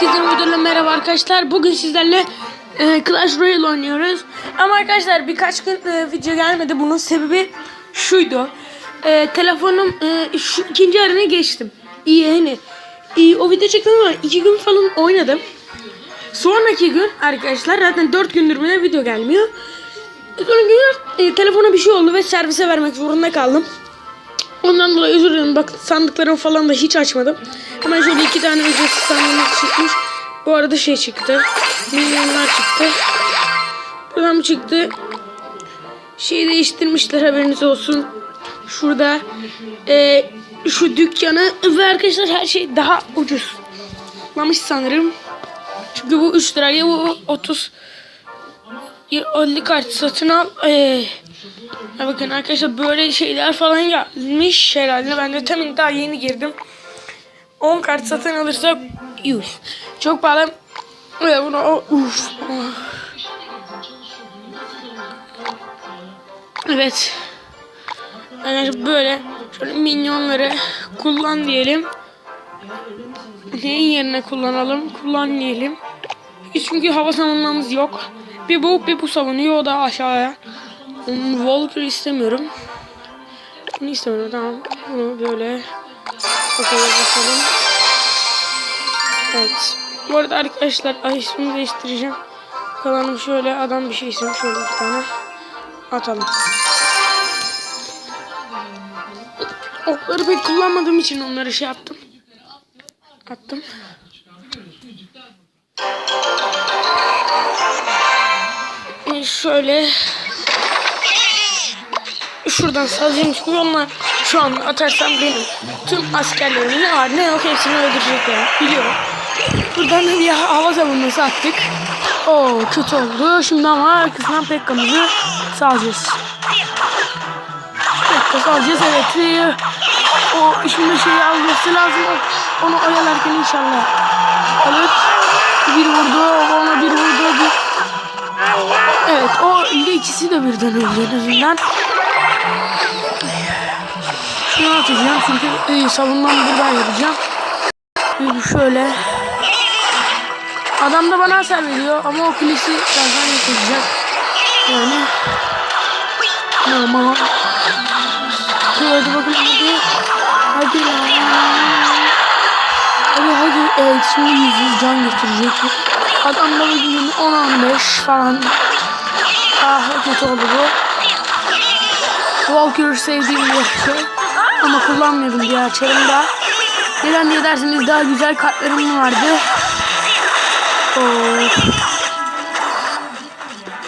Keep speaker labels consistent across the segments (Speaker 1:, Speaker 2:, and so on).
Speaker 1: Herkese videoyla merhaba arkadaşlar. Bugün sizlerle e, Clash Royale oynuyoruz. Ama arkadaşlar birkaç gün e, video gelmedi. Bunun sebebi şuydu. E, telefonum e, şu ikinci arenaya geçtim. İyi hani. İyi, o video çektim ama iki gün falan oynadım. Sonraki gün arkadaşlar zaten dört gündür bile video gelmiyor. E, Sonraki gün e, telefona bir şey oldu ve servise vermek zorunda kaldım. Ondan dolayı özür dilerim. Bak sandıklarımı falan da hiç açmadım. Hemen şöyle iki tane ücretsiz sandığımız çıkmış. Bu arada şey çıktı. Milyonlar çıktı. Buradan mı çıktı? Şeyi değiştirmişler haberiniz olsun. Şurada e, şu dükkanı ve arkadaşlar her şey daha ucuz. Lamış sanırım. Çünkü bu 3 liraya bu 30 50 kart satın al. Ee, ya bakın arkadaşlar böyle şeyler falan gelmiş herhalde. Ben de tam daha yeni girdim. 10 kart satın alırsak 100. Çok pahalı. Ve bunu uf. Evet. Arkadaşlar böyle şöyle minyonları kullan diyelim. Neyin yerine kullanalım? Kullan diyelim. Çünkü hava savunmamız yok. Bir bu bir bu savunuyor o da aşağıya. Hmm, Walker istemiyorum. Bunu istemiyorum tamam. Bunu böyle okula basalım. Evet. Bu arada arkadaşlar ay ismini değiştireceğim. Kalanım şöyle adam bir şey istemiş şöyle bir tane atalım. Okları pek kullanmadığım için onları şey yaptım. Attım. Şöyle şuradan salacağım çünkü onlar şu an atarsam benim tüm askerlerimin ne yok hepsini öldürecekler biliyorum. Buradan da bir hava savunması attık. Oo kötü oldu. Şimdi ama arkasından Pekka'mızı salacağız. Pekka salacağız evet. O şimdi şeyi alması lazım. Onu oyalarken inşallah alır. Bir vurdu, ona bir vurdu. Bir... Evet, o ikisi de birden öldü en azından. Şunu atacağım çünkü e, savunmamı buradan yapacağım. Bir şöyle. Adam da bana hasar veriyor ama o kulesi birazdan yapacak. Yani. Ama. Hadi bakalım hadi. Hadi lan. Hadi hadi. Evet şimdi yüz can götürecek. Adam da bugün 10-15 falan. Ah kötü oldu bu. Walker sevdiğim bir şey. Ama kullanmıyordum diğer çarımda. Neden diye derseniz daha güzel kartlarım vardı.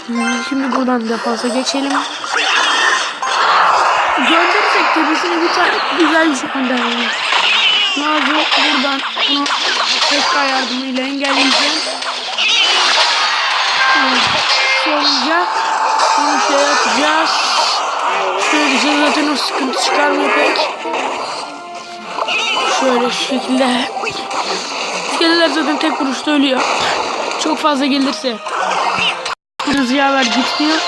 Speaker 1: Hmm, Şimdi buradan defansa geçelim. Gönderirsek tepesine bir tane güzel bir şey gönderelim. Nazlı buradan bunu tekrar yardımıyla engelleyeceğim. Evet, Bunu şey atacağız. Şöyle şey zaten o sıkıntı çıkarmıyor pek. Şöyle şu şekilde. İskeleler zaten tek vuruşta ölüyor. Çok fazla gelirse. Yaver gitmiyor.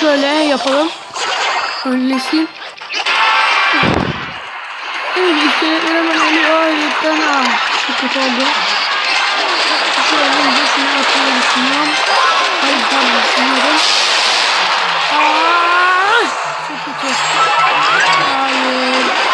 Speaker 1: Şöyle yapalım. Önlesin. Evet iskeletler hemen ölüyor. Hayretten ah. Çok kötü oldu. Şöyle önce şunu atmayı düşünüyorum. Hayır tamam. Aa,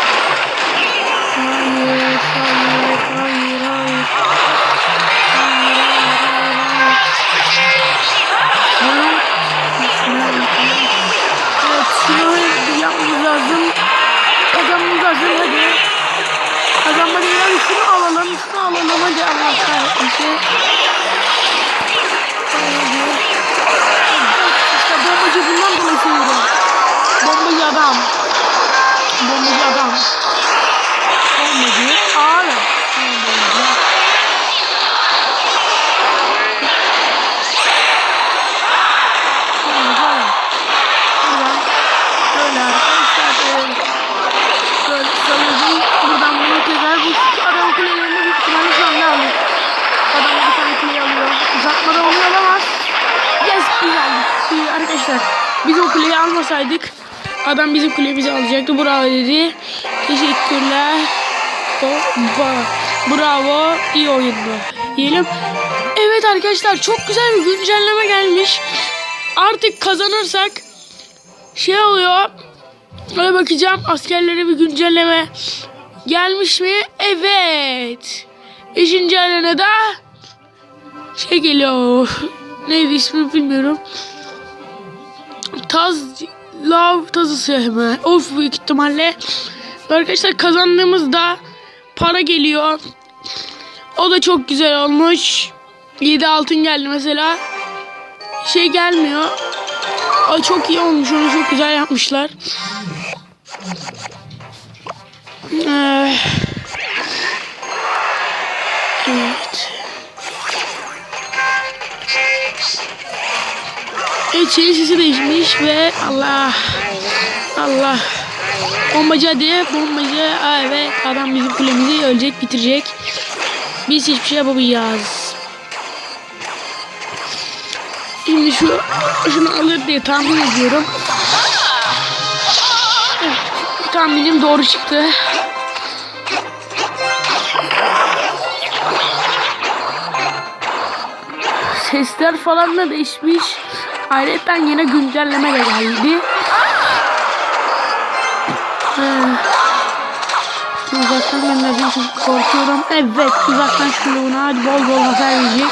Speaker 1: biz o kuleyi almasaydık adam bizim kulemizi alacaktı. Bravo dedi. Teşekkürler. Ba- Bravo. iyi oyundu. Diyelim. Evet arkadaşlar çok güzel bir güncelleme gelmiş. Artık kazanırsak şey oluyor. Öyle bakacağım askerlere bir güncelleme gelmiş mi? Evet. Beşinci arenada şey geliyor. Neydi ismi bilmiyorum. Taz Lav tazı sevme. Of büyük ihtimalle. Arkadaşlar kazandığımızda para geliyor. O da çok güzel olmuş. 7 altın geldi mesela. Şey gelmiyor. O çok iyi olmuş. Onu çok güzel yapmışlar. Ee, sesi değişmiş ve Allah Allah. Bombacı hadi bombacı. Aa, evet adam bizim kulemizi ölecek bitirecek. Biz hiçbir şey yapamayacağız. Şimdi şu şunu alır diye tahmin ediyorum. Evet, tahminim doğru çıktı. Sesler falan da değişmiş. Ayrıca yine güncelleme de geldi. Ee, uzaktan gönderdiğim için korkuyorum. Evet uzaktan şuna hadi bol bol hasar verecek.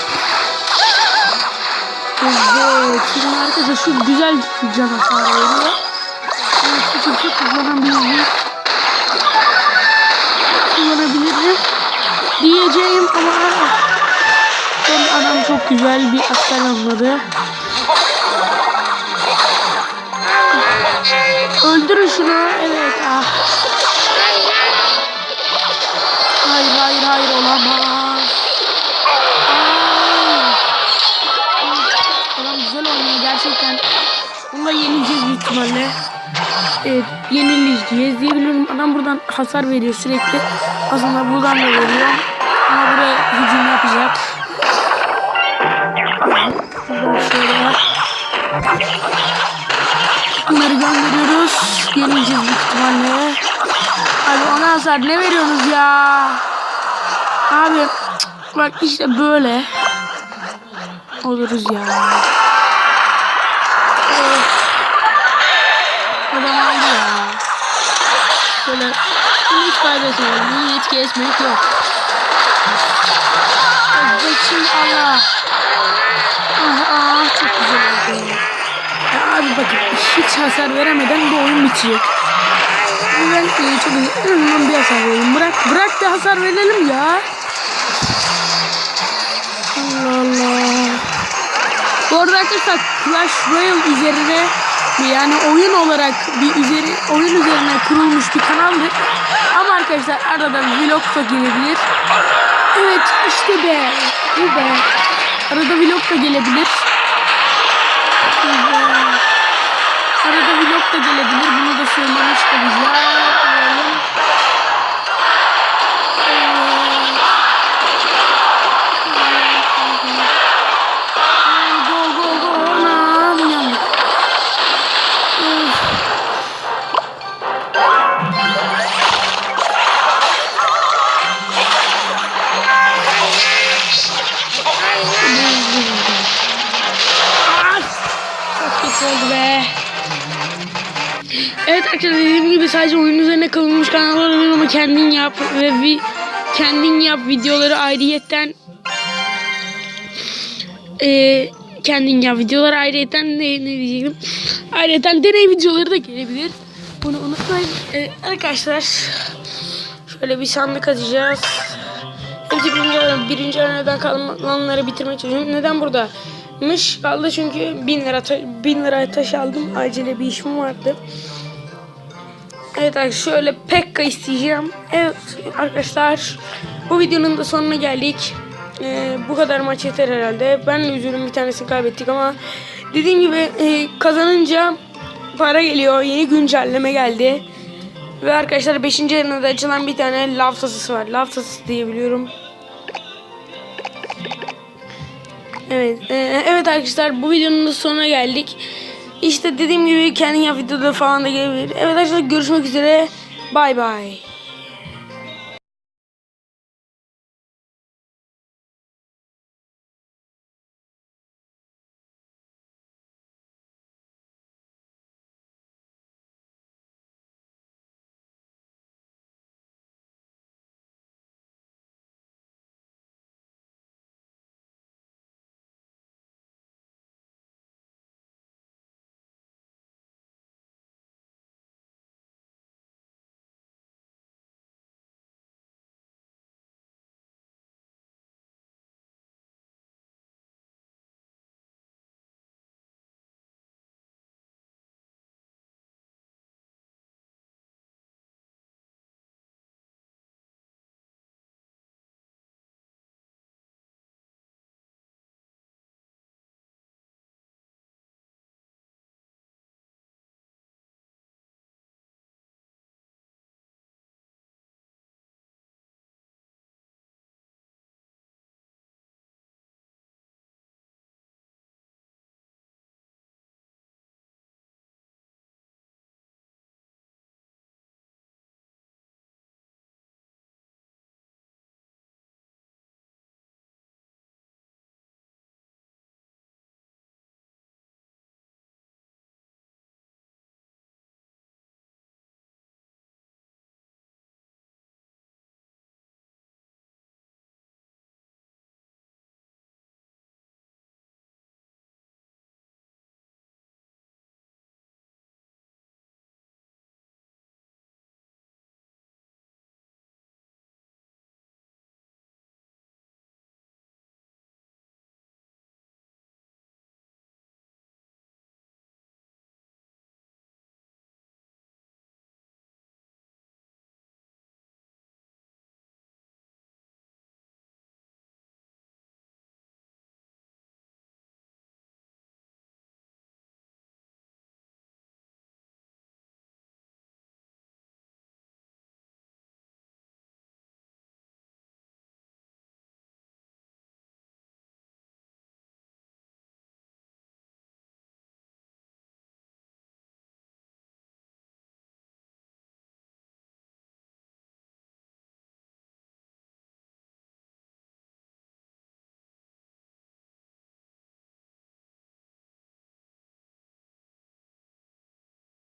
Speaker 1: Evet şimdi arkadaşlar şu güzel can hasarı veriyor. Evet şu çok çok kullanabilirim. Kullanabilirim. Diyeceğim ama Son adam çok güzel bir asker anladı. Öldürün şunu. Evet. Ah. Hayır hayır hayır olamaz. Ah. Adam güzel oynuyor gerçekten. Bununla yenileceğiz büyük ihtimalle. Evet yenileceğiz diyebilirim. Adam buradan hasar veriyor sürekli. Aslında buradan da veriyor. Ama buraya hücum yapacak. Buradan şöyle. Bunları gönderiyoruz. Yenileceğiz büyük ihtimalle. Abi ona hasar ne veriyorsunuz ya? Abi bak işte böyle. Oluruz ya. Of. Adam aldı ya. Böyle bunu hiç kaybetmeyelim. Bunu hiç geçmek yok. Evet Allah. Ah ah çok güzel oldu. Abi bakın hiç hasar veremeden bu oyun bitecek. Ben e, çok. Önümden bir hasar verelim. Bırak, bırak bir hasar verelim ya. Allah Allah. Bu arada arkadaşlar Clash Royale üzerine yani oyun olarak bir üzeri, oyun üzerine kurulmuş bir kanaldır. Ama arkadaşlar arada vlog da gelebilir. Evet işte be. Bu be. Arada vlog da gelebilir. Bunu da söylemiş olacağım. Go arkadaşlar dediğim gibi sadece oyun üzerine kalınmış kanallar olabilir ama kendin yap ve vi, kendin yap videoları ayrıyetten e, kendin yap videoları ayrıyetten ne, ne diyecektim ayrıyetten deney videoları da gelebilir bunu unutmayın E, arkadaşlar şöyle bir sandık açacağız Hepsi birinci, birinci areneden kalanları bitirmek çalışıyorum. Neden burada? Mış kaldı çünkü 1000 lira 1000 liraya taş aldım. Acele bir işim vardı. Evet arkadaşlar şöyle Pekka isteyeceğim. Evet arkadaşlar bu videonun da sonuna geldik. Ee, bu kadar maç yeter herhalde. Ben de üzülüm bir tanesini kaybettik ama dediğim gibi e, kazanınca para geliyor. Yeni güncelleme geldi. Ve arkadaşlar 5. arenada açılan bir tane lav tasası var. Lav tasası diyebiliyorum. Evet, e, evet arkadaşlar bu videonun da sonuna geldik. İşte dediğim gibi kendin yap videoda falan da gelebilir. Evet arkadaşlar görüşmek üzere. Bay bay.